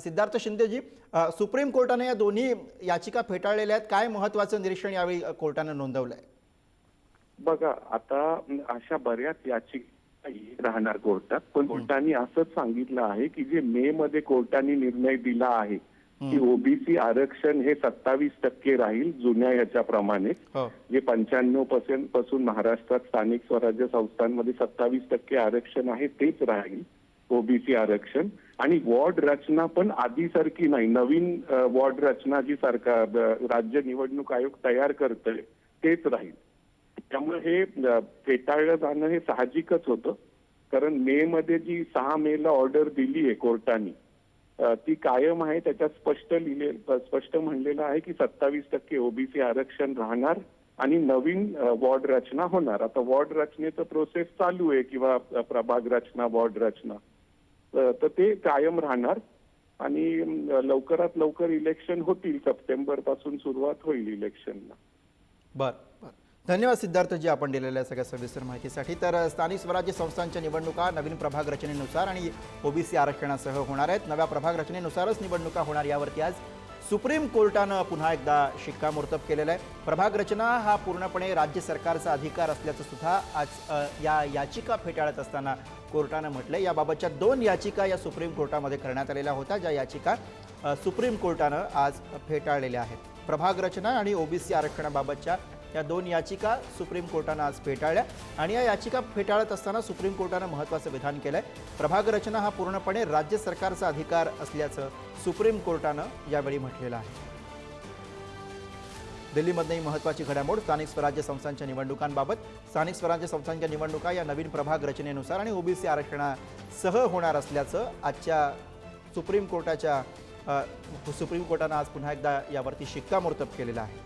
सिद्धार्थ शिंदेजी supreme कोर्टाने या दोन्ही याचिका फेटाळलेल्या आहेत. काय महत्वाचं निरीक्षण यावेळी कोर्टानं नोंदवलं आहे बघा आता अशा बऱ्याच याचिका राहणार कोर्टात पण कोर्टाने असंच सांगितलं आहे की जे मे मध्ये कोर्टाने निर्णय दिला आहे की ओबीसी आरक्षण हे सत्तावीस टक्के राहील जुन्या ह्याच्याप्रमाणे. हो. जे पंच्याण्णव पर्सेंटपासून महाराष्ट्रात स्थानिक स्वराज्य संस्थांमध्ये सत्तावीस टक्के आरक्षण आहे तेच राहील. ओबीसी आरक्षण आणि वॉर्ड रचना पण आधीसारखी नाही. नवीन वॉर्ड रचना जी सरकार राज्य निवडणूक आयोग तयार करतंय तेच राहील. त्यामुळे हे फेटाळलं जाणं हे साहजिकच होतं. कारण मे मध्ये जी सहा मे ला ऑर्डर दिली आहे कोर्टाने ती कायम आहे. त्याच्यात स्पष्ट लिहिले स्पष्ट म्हणलेलं आहे की सत्तावीस टक्के ओबीसी आरक्षण राहणार आणि नवीन वॉर्ड रचना होणार. आता वॉर्ड रचनेचं प्रोसेस चालू आहे किंवा प्रभाग रचना वॉर्ड रचना. तर ते कायम राहणार आणि लवकरात लवकर इलेक्शन होतील सप्टेंबरपासून सुरुवात होईल इलेक्शनला बर बर. धन्यवाद सिद्धार्थजी आपण दिलेल्या सगळ्या सविस्तर माहितीसाठी. तर स्थानिक स्वराज्य संस्थांच्या निवडणुका नवीन प्रभाग रचनेनुसार आणि ओबीसी आरक्षणासह होणार आहेत. नव्या प्रभाग रचनेनुसारच निवडणुका होणार यावरती आज सुप्रीम कोर्टानं पुन्हा एकदा शिक्कामोर्तब केलेलं आहे. प्रभाग रचना हा पूर्णपणे राज्य सरकारचा अधिकार असल्याचं सुद्धा आज या याचिका फेटाळत असताना कोर्टानं म्हटलं याबाबतच्या दोन याचिका या सुप्रीम कोर्टामध्ये करण्यात आलेल्या होत्या ज्या याचिका सुप्रीम कोर्टानं आज फेटाळलेल्या आहेत. प्रभाग रचना आणि ओबीसी आरक्षणाबाबतच्या या दोन याचिका सुप्रीम कोर्टानं आज फेटाळल्या आणि या याचिका फेटाळत असताना सुप्रीम कोर्टानं महत्त्वाचं विधान केलंय. प्रभाग रचना हा पूर्णपणे राज्य सरकारचा अधिकार असल्याचं सुप्रीम कोर्टानं यावेळी म्हटलेलं आहे. दिल्लीमधनंही महत्त्वाची घडामोड. स्थानिक स्वराज्य संस्थांच्या निवडणुकांबाबत स्थानिक स्वराज्य संस्थांच्या निवडणुका या नवीन प्रभाग रचनेनुसार आणि ओबीसी आरक्षणासह होणार असल्याचं आजच्या सुप्रीम कोर्टाच्या सुप्रीम कोर्टानं आज पुन्हा एकदा यावरती शिक्कामोर्तब केलेलं आहे.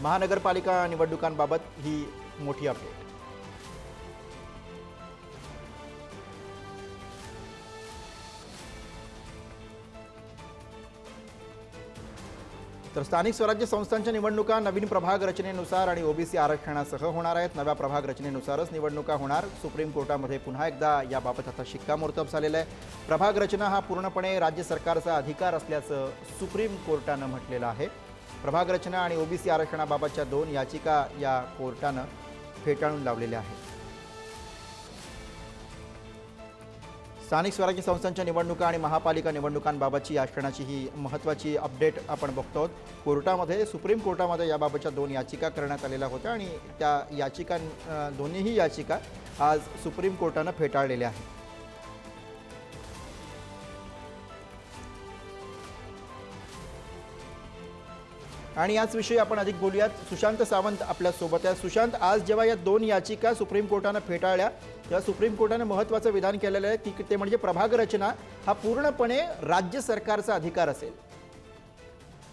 महानगरपालिका निवडणुकांबाबत ही मोठी अपडेट. तर स्थानिक स्वराज्य संस्थांच्या निवडणुका नवीन प्रभाग रचनेनुसार आणि ओबीसी आरक्षणासह होणार आहेत. नव्या प्रभाग रचनेनुसारच निवडणुका होणार. सुप्रीम कोर्टामध्ये पुन्हा एकदा याबाबत आता शिक्कामोर्तब झालेलं आहे. प्रभाग रचना हा पूर्णपणे राज्य सरकारचा अधिकार असल्याचं सुप्रीम कोर्टानं म्हटलेलं आहे. प्रभाग रचना आणि ओबीसी आरक्षणाबाबतच्या दोन याचिका या कोर्टानं फेटाळून लावलेल्या आहेत. स्थानिक स्वराज्य संस्थांच्या निवडणुका आणि महापालिका निवडणुकांबाबतची या ही महत्त्वाची अपडेट आपण बघतो. कोर्टामध्ये सुप्रीम कोर्टामध्ये याबाबतच्या दोन याचिका करण्यात आलेल्या होत्या आणि त्या याचिका दोन्हीही याचिका आज सुप्रीम कोर्टानं फेटाळलेल्या आहेत. आणि याच विषयी आपण अधिक बोलूयात. सुशांत सावंत आपल्यासोबत आहे सुशांत आज जेव्हा या दोन याचिका सुप्रीम कोर्टानं फेटाळल्या तेव्हा सुप्रीम कोर्टानं महत्त्वाचं विधान केलेलं आहे. की ते म्हणजे प्रभाग रचना. हा पूर्णपणे राज्य सरकारचा अधिकार असेल.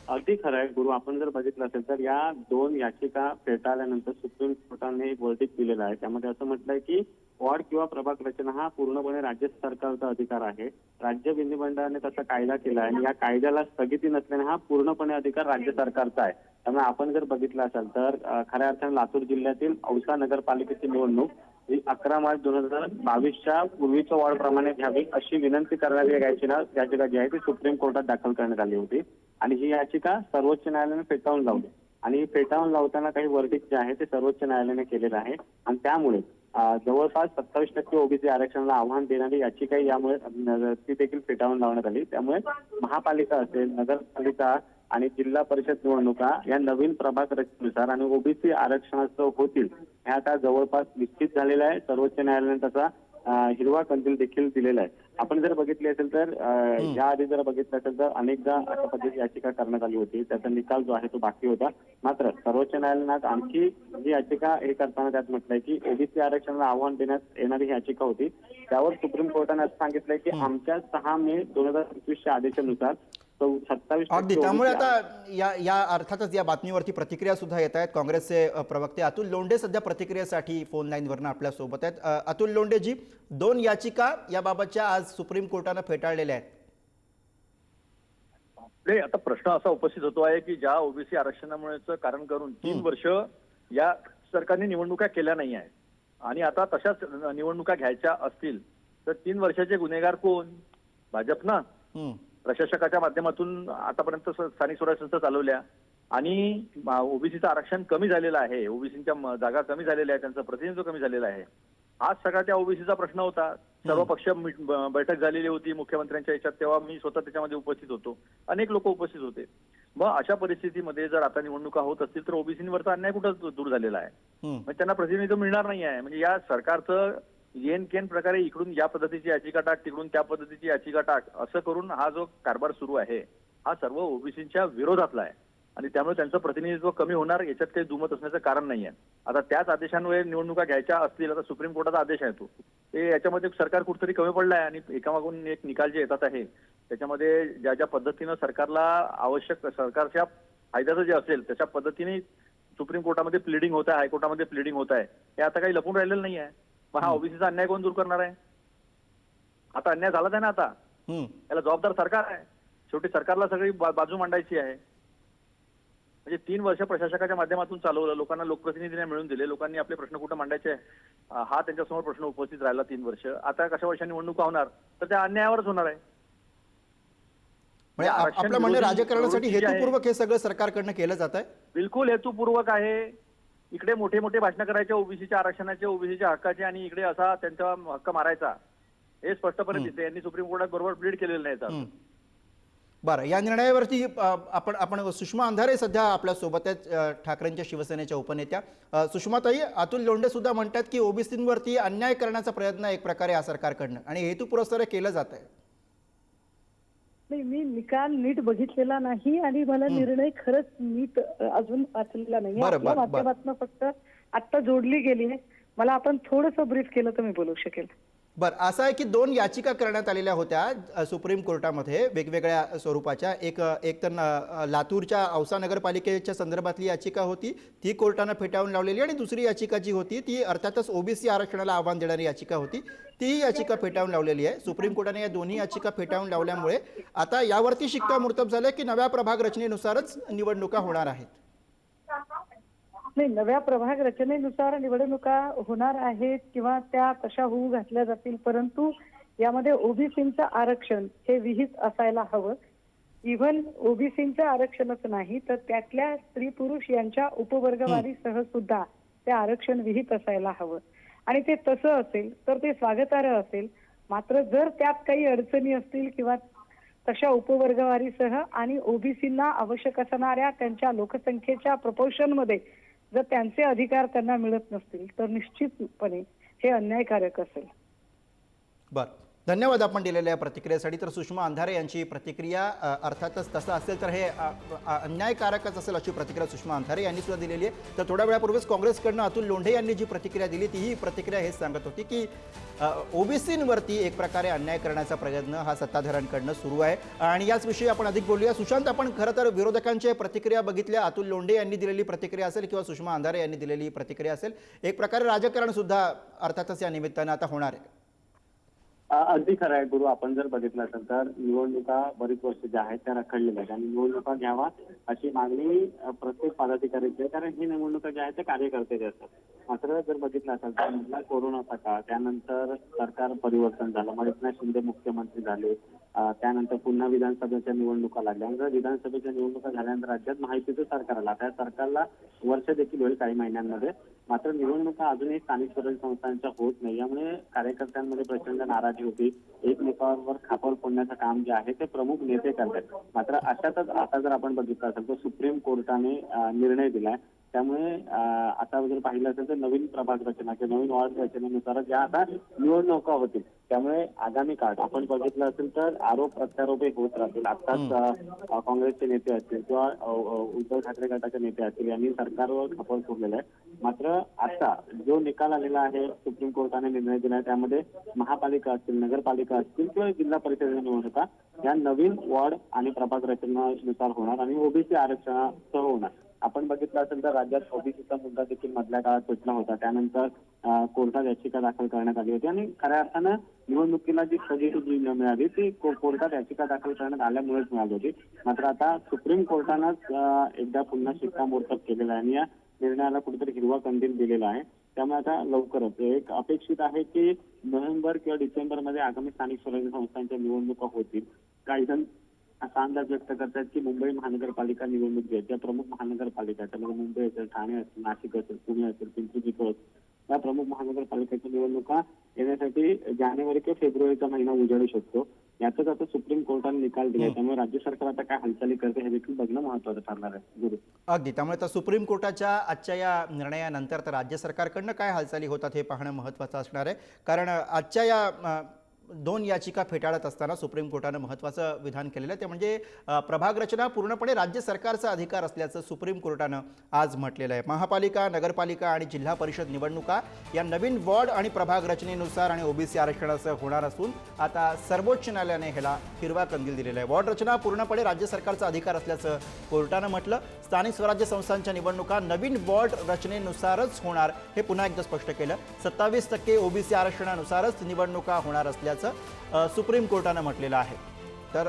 अगदी खरं आहे. गुरु आपण जर बघितलं असेल तर या दोन याचिका फेटाळल्यानंतर सुप्रीम कोर्टाने एक वर्डिक दिलेला आहे. त्यामध्ये असं म्हटलंय की वॉर्ड किंवा प्रभाग रचना हा पूर्णपणे राज्य सरकारचा अधिकार आहे. राज्य विधिमंडळाने तसा कायदा केला आहे. आणि या कायद्याला स्थगिती नसल्याने हा पूर्णपणे अधिकार राज्य सरकारचा आहे. त्यामुळे आपण जर बघितलं असेल तर खऱ्या अर्थाने लातूर जिल्ह्यातील औसा नगरपालिकेची निवडणूक ही अकरा मार्च दोन हजार बावीसच्या पूर्वीच्या वॉर्ड प्रमाणे घ्यावी अशी विनंती करणारी याचिका याचिका जी आहे ती सुप्रीम कोर्टात दाखल करण्यात आली होती. आणि ही याचिका सर्वोच्च न्यायालयाने फेटाळून लावली. आणि फेटाळून लावताना काही वर्डिक जे आहे ते सर्वोच्च न्यायालयाने केलेलं आहे. आणि त्यामुळे जवळपास सत्तावीस टक्के ओबीसी आरक्षणाला आव्हान देणारी याचिकाही यामुळे ती देखील फेटाळून लावण्यात आली. त्यामुळे महापालिका असेल नगरपालिका आणि जिल्हा परिषद निवडणुका या नवीन प्रभाग रचनेनुसार आणि ओबीसी आरक्षणासह होतील हे आता जवळपास निश्चित झालेलं आहे. सर्वोच्च न्यायालयाने तसा हिरवा कंदील देखील दिलेला आहे. आपण जर बघितली असेल तर अं, याआधी जर बघितलं असेल तर अनेकदा अशा पद्धतीची याचिका करण्यात आली होती. त्याचा निकाल जो आहे तो बाकी होता. मात्र सर्वोच्च न्यायालयात आणखी जी याचिका हे करताना त्यात म्हटलंय की ओबीसी आरक्षणाला आव्हान देण्यात येणारी ही याचिका होती. त्यावर सुप्रीम कोर्टाने असं सांगितलंय की आमच्या सहा मे दोन हजार एकवीसच्या आदेशानुसार सत्तावीस अगदी. त्यामुळे आता या या अर्थातच या बातमीवरती प्रतिक्रिया सुद्धा येत आहेत. काँग्रेसचे प्रवक्ते अतुल लोंढे सध्या प्रतिक्रियेसाठी फोन लाईनवरनं आपल्यासोबत आहेत. अतुल लोंढेजी दोन याचिका याबाबतच्या आज सुप्रीम कोर्टानं फेटाळलेल्या आहेत. नाही आता प्रश्न असा उपस्थित होतो आहे की ज्या ओबीसी आरक्षणामुळेच कारण करून तीन वर्ष या सरकारने निवडणुका केल्या नाही आहे आणि आता तशाच निवडणुका घ्यायच्या असतील तर तीन वर्षाचे गुन्हेगार कोण? भाजप ना. प्रशासकाच्या माध्यमातून आतापर्यंत स्थानिक स्वराज्य संस्था चालवल्या आणि ओबीसीचं आरक्षण कमी झालेलं आहे. ओबीसीच्या जागा कमी झालेल्या आहेत त्यांचं प्रतिनिधित्व कमी झालेलं आहे. हाच सगळा त्या ओबीसीचा प्रश्न होता. सर्व पक्ष बैठक झालेली होती मुख्यमंत्र्यांच्या याच्यात तेव्हा मी स्वतः त्याच्यामध्ये उपस्थित होतो. अनेक लोक उपस्थित होते. मग अशा परिस्थितीमध्ये जर आता निवडणुका होत असतील तर ओबीसीवरचा अन्याय कुठं दूर झालेला आहे. म्हणजे त्यांना प्रतिनिधित्व मिळणार नाही आहे. म्हणजे या सरकारचं येन केन प्रकारे इकडून या पद्धतीची याचिका टाक तिकडून त्या पद्धतीची याचिका टाक असं करून हा जो कारभार सुरू आहे हा सर्व ओबीसीच्या विरोधातला आहे. आणि त्यामुळे त्यांचं प्रतिनिधित्व कमी होणार याच्यात काही दुमत असण्याचं कारण नाही आहे आता त्याच आदेशांवर निवडणुका घ्यायच्या असतील आता सुप्रीम कोर्टाचा आदेश आहे तो. ते याच्यामध्ये सरकार कुठतरी कमी पडलं आहे आणि एकामागून एक निकाल जे येतात आहे त्याच्यामध्ये ज्या ज्या पद्धतीनं सरकारला आवश्यक सरकारच्या फायद्याचं जे असेल त्याच्या पद्धतीने सुप्रीम कोर्टामध्ये प्लिडिंग होत आहे हायकोर्टामध्ये प्लिडिंग होत आहे हे आता काही लपून राहिलेलं नाही आहे मग हा ओबीसीचा अन्याय कोण दूर करणार आहे? आता अन्याय झालाच आहे ना आता. याला जबाबदार सरकार आहे. शेवटी सरकारला सगळी बाजू मांडायची आहे. म्हणजे तीन वर्ष प्रशासकाच्या माध्यमातून चालवलं लोकांना लोकप्रतिनिधीने मिळून दिले लोकांनी आपले प्रश्न कुठे मांडायचे हा त्यांच्यासमोर प्रश्न उपस्थित राहिला तीन वर्ष. आता कशा वर्षांनी निवडणुका होणार? तर त्या अन्यायावरच होणार आहे. म्हणजे आपलं म्हणणं राजकारणासाठी हेतुपूर्वक हे सगळं सरकारकडनं केलं जात आहे? बिलकुल हेतुपूर्वक आहे. इकडे मोठे मोठे भाषण करायचे ओबीसीच्या आरक्षणाचे ओबीसीच्या हक्काचे आणि इकडे असा त्यांचा हक्क मारायचा. हे स्पष्टपणे दिसते यांनी सुप्रीम कोर्टात बरोबर प्लीड केलेलं नाही. बरं या निर्णयावरती आपण आपण सुषमा अंधारे सध्या आपल्यासोबत आहेत ठाकरेंच्या शिवसेनेच्या उपनेत्या. सुषमाताई अतुल लोंढे सुद्धा म्हणतात की ओबीसींवरती अन्याय करण्याचा प्रयत्न एक प्रकारे या सरकारकडनं आणि हेतू पुरस्कार केलं जात आहे नाही मी निकाल नीट बघितलेला नाही आणि मला निर्णय खरंच नीट अजून वाचलेला नाही. आपल्या. माध्यमातून फक्त आता जोडली गेली आहे. मला आपण थोडंसं ब्रीफ केलं तर मी बोलू शकेल. बरं असं आहे की दोन याचिका करण्यात आलेल्या होत्या सुप्रीम कोर्टामध्ये वेगवेगळ्या स्वरूपाच्या. एक एक तर न- लातूरच्या औसा नगरपालिकेच्या संदर्भातली याचिका होती ती कोर्टानं फेटाळून लावलेली आणि दुसरी याचिका जी होती ती अर्थातच ओबीसी आरक्षणाला आव्हान देणारी याचिका होती. ती याचिका फेटाळून लावलेली आहे. सुप्रीम कोर्टाने या दोन्ही याचिका फेटाळून लावल्यामुळे आता यावरती शिक्कामोर्तब झालं की नव्या प्रभाग रचनेनुसारच निवडणुका होणार आहेत. नाही नव्या प्रभाग रचनेनुसार निवडणुका होणार आहेत किंवा त्या तशा होऊ घातल्या जातील परंतु यामध्ये ओबीसीचं आरक्षण हे विहित असायला हवं. इव्हन ओबीसीचं आरक्षणच नाही तर त्यातल्या स्त्री पुरुष यांच्या उपवर्गवारीसह सुद्धा ते आरक्षण विहित असायला हवं. आणि ते तसं असेल तर ते स्वागतार्ह असेल. मात्र जर त्यात काही अडचणी असतील किंवा तशा उपवर्गवारीसह आणि ओबीसींना आवश्यक असणाऱ्या त्यांच्या लोकसंख्येच्या proportion मध्ये जर त्यांचे अधिकार त्यांना मिळत नसतील तर निश्चितपणे हे अन्यायकारक असेल. बरं. धन्यवाद आपण दिलेल्या या प्रतिक्रियेसाठी. तर सुषमा अंधारे यांची प्रतिक्रिया अर्थातच तसं असेल तर हे अन्यायकारकच असेल अशी प्रतिक्रिया सुषमा अंधारे यांनी सुद्धा दिलेली आहे. तर थोड्या वेळापूर्वीच काँग्रेसकडनं अतुल लोंढे यांनी जी प्रतिक्रिया दिली तीही प्रतिक्रिया हेच सांगत होती की ओबीसींवरती एक प्रकारे अन्याय करण्याचा प्रयत्न हा सत्ताधाऱ्यांकडनं सुरू आहे. आणि याच विषयी आपण अधिक बोलूया. सुशांत आपण खरं तर विरोधकांच्या प्रतिक्रिया बघितल्या. अतुल लोंढे यांनी दिलेली प्रतिक्रिया असेल किंवा सुषमा अंधारे यांनी दिलेली प्रतिक्रिया असेल. एक प्रकारे राजकारण सुद्धा अर्थातच या निमित्तानं आता होणार आहे. अगदी खरं आहे गुरु. आपण जर बघितलं असेल तर निवडणुका बरीच वर्ष ज्या आहेत त्या रखडलेल्या आहेत आणि निवडणुका घ्यावा अशी मागणी प्रत्येक पदाधिकाऱ्याची आहे. कारण ही निवडणुका ज्या आहेत त्या कार्यकर्त्याच्या असतात. मात्र जर बघितलं असेल तर कोरोनाचा काळ त्यानंतर सरकार परिवर्तन झालं. मग एकनाथ शिंदे मुख्यमंत्री झाले. त्यानंतर पुन्हा विधानसभेच्या निवडणुका लागल्या. जर विधानसभेच्या निवडणुका झाल्यानंतर राज्यात माहितीचं सरकार आला. त्या सरकारला वर्ष देखील होईल काही महिन्यांमध्ये. मात्र निवडणुका अजूनही स्थानिक स्वराज्य संस्थांच्या होत नाही. यामुळे कार्यकर्त्यांमध्ये प्रचंड नाराजी होती. एकमेकांवर खापर फोडण्याचं काम जे आहे ते प्रमुख नेते करतात. मात्र अशातच आता जर आपण बघितलं असेल तर सुप्रीम कोर्टाने निर्णय दिलाय. त्यामुळे आता जर पाहिलं असेल तर नवीन प्रभाग रचना किंवा नवीन वॉर्ड रचनेनुसार ज्या आता निवडणुका होतील त्यामुळे आगामी काळात आपण बघितलं असेल तर आरोप प्रत्यारोप हे होत राहतील. आताच काँग्रेसचे नेते असतील किंवा उद्धव ठाकरे गटाचे नेते असतील यांनी सरकारवर खपर फोडलेला आहे. मात्र आता जो निकाल आलेला आहे सुप्रीम कोर्टाने निर्णय दिला आहे त्यामध्ये महापालिका असतील नगरपालिका असतील किंवा जिल्हा परिषदेच्या निवडणुका या नवीन वॉर्ड आणि प्रभाग रचनेनुसार होणार आणि ओबीसी आरक्षणासह होणार. आपण बघितलं असेल तर राज्यात ओबीसीचा मुद्दा देखील मधल्या काळात सुटला होता. त्यानंतर कोर्टात याचिका दाखल करण्यात आली होती आणि खऱ्या अर्थानं निवडणुकीला जी स्थगिती जी मिळाली ती कोर्टात याचिका दाखल करण्यात आल्यामुळेच मिळाली होती. मात्र आता सुप्रीम कोर्टानंच एकदा पुन्हा शिक्कामोर्तब केलेला आहे आणि या निर्णयाला कुठेतरी हिरवा कंदील दिलेला आहे. त्यामुळे आता लवकरच एक अपेक्षित आहे की नोव्हेंबर किंवा डिसेंबरमध्ये आगामी स्थानिक स्वराज्य संस्थांच्या निवडणुका होतील. काही जण असा अंदाज व्यक्त करतात की मुंबई महानगरपालिका निवडणूक जी त्या प्रमुख महानगरपालिका त्यामध्ये मुंबई असेल ठाणे असेल नाशिक असेल पुणे असेल पिंपरी चिंचवड या प्रमुख महानगरपालिकेच्या निवडणुका येण्यासाठी जानेवारी किंवा फेब्रुवारीचा महिना उजाडू शकतो. याचाच आता सुप्रीम कोर्टाने निकाल दिलाय. त्यामुळे राज्य सरकार आता काय हालचाली करते हे देखील बघणं महत्वाचं ठरणार आहे. गुरु. अगदी. त्यामुळे आता सुप्रीम कोर्टाच्या आजच्या या निर्णयानंतर तर राज्य सरकारकडनं काय हालचाली होतात हे पाहणं महत्त्वाचं असणार आहे. कारण आजच्या या दोन याचिका फेटाळत असताना सुप्रीम कोर्टानं महत्त्वाचं विधान केलेलं आहे. ते म्हणजे प्रभागरचना प्रभाग रचना पूर्णपणे राज्य सरकारचा अधिकार असल्याचं सुप्रीम कोर्टानं आज म्हटलेलं आहे. महापालिका नगरपालिका आणि जिल्हा परिषद निवडणुका या नवीन वॉर्ड आणि प्रभाग रचनेनुसार आणि ओबीसी आरक्षणाचं होणार असून आता सर्वोच्च न्यायालयाने ह्याला हिरवा कंदील दिलेला आहे. वॉर्ड रचना पूर्णपणे राज्य सरकारचा अधिकार असल्याचं कोर्टानं म्हटलं. स्थानिक स्वराज्य संस्थांच्या निवडणुका नवीन वॉर्ड रचनेनुसारच होणार हे पुन्हा एकदा स्पष्ट केलं. सत्तावीस टक्के ओबीसी आरक्षणानुसारच निवडणुका होणार असल्याचं असल्याचं सुप्रीम कोर्टानं म्हटलेलं आहे. तर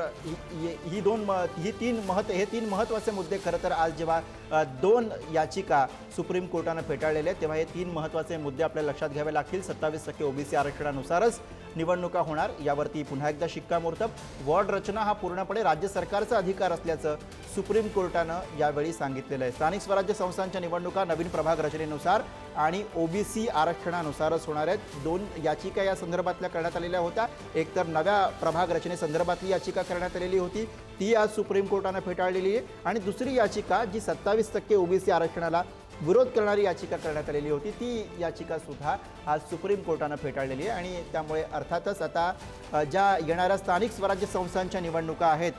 ही दोन ही तीन महत् हे तीन महत्त्वाचे मुद्दे खरं तर आज जेव्हा दोन याचिका सुप्रीम कोर्टानं फेटाळलेल्या आहेत तेव्हा हे तीन महत्त्वाचे मुद्दे आपल्या लक्षात घ्यावे लागतील. सत्तावीस टक्के ओबीसी आरक्षणानुसारच निवडणुका होणार. यावरती पुन्हा एकदा शिक्कामोर्तब. वॉर्ड रचना हा पूर्णपणे राज्य सरकारचा अधिकार असल्याचं सुप्रीम कोर्टानं यावेळी सांगितलेलं आहे. स्थानिक स्वराज्य संस्थांच्या निवडणुका नवीन प्रभाग रचनेनुसार आणि ओबीसी आरक्षणानुसारच होणार आहेत. दोन याचिका या संदर्भातल्या करण्यात आलेल्या होत्या. एक तर नव्या प्रभाग रचनेसंदर्भातली याचिका करण्यात आलेली होती. ती आज सुप्रीम कोर्टानं फेटाळलेली आहे. आणि दुसरी याचिका जी सत्तावीस टक्के ओबीसी आरक्षणाला विरोध करणारी याचिका करण्यात आलेली होती ती याचिका सुद्धा आज सुप्रीम कोर्टानं फेटाळलेली आहे. आणि त्यामुळे अर्थातच आता ज्या येणाऱ्या स्थानिक स्वराज्य संस्थांच्या निवडणुका आहेत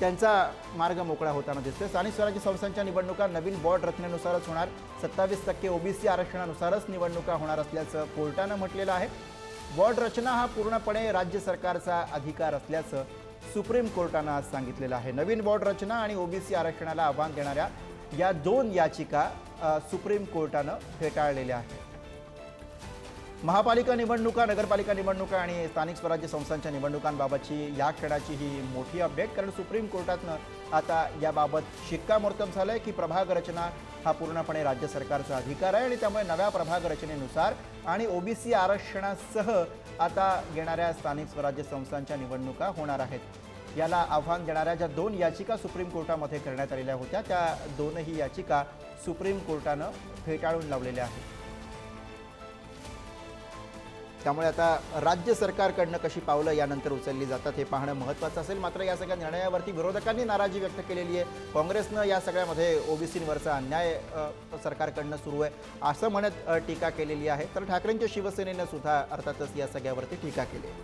त्यांचा मार्ग मोकळा होताना दिसतोय. स्थानिक स्वराज्य संस्थांच्या निवडणुका नवीन बॉर्ड रचनेनुसारच होणार. सत्तावीस टक्के ओबीसी आरक्षणानुसारच निवडणुका होणार असल्याचं कोर्टानं म्हटलेलं आहे. बॉर्ड रचना हा पूर्णपणे राज्य सरकारचा अधिकार असल्याचं सुप्रीम कोर्टानं आज सांगितलेलं आहे. नवीन बॉर्ड रचना आणि ओबीसी आरक्षणाला आव्हान देणाऱ्या या दोन याचिका सुप्रीम कोर्टानं फेटाळलेल्या आहेत. महापालिका निवडणुका नगरपालिका निवडणुका आणि स्थानिक स्वराज्य संस्थांच्या निवडणुकांबाबतची या क्षणाची ही मोठी अपडेट कारण सुप्रीम कोर्टातनं आता याबाबत शिक्कामोर्तब झालं आहे की प्रभाग रचना हा पूर्णपणे राज्य सरकारचा अधिकार आहे आणि त्यामुळे नव्या प्रभाग रचनेनुसार आणि ओबीसी आरक्षणासह आता येणाऱ्या स्थानिक स्वराज्य संस्थांच्या निवडणुका होणार आहेत. याला आव्हान देणाऱ्या ज्या दोन याचिका सुप्रीम कोर्टामध्ये करण्यात आलेल्या होत्या त्या दोनही याचिका सुप्रीम कोर्टानं फेटाळून लावलेल्या आहेत. त्यामुळे आता राज्य सरकारकडनं कशी पावलं यानंतर उचलली जातात हे पाहणं महत्त्वाचं असेल. मात्र या सगळ्या निर्णयावरती विरोधकांनी नाराजी व्यक्त केलेली आहे. काँग्रेसनं या सगळ्यामध्ये ओबीसींवरचा अन्याय सरकारकडनं सुरू आहे असं म्हणत टीका केलेली आहे. तर ठाकरेंच्या शिवसेनेनं सुद्धा अर्थातच या सगळ्यावरती टीका केली आहे.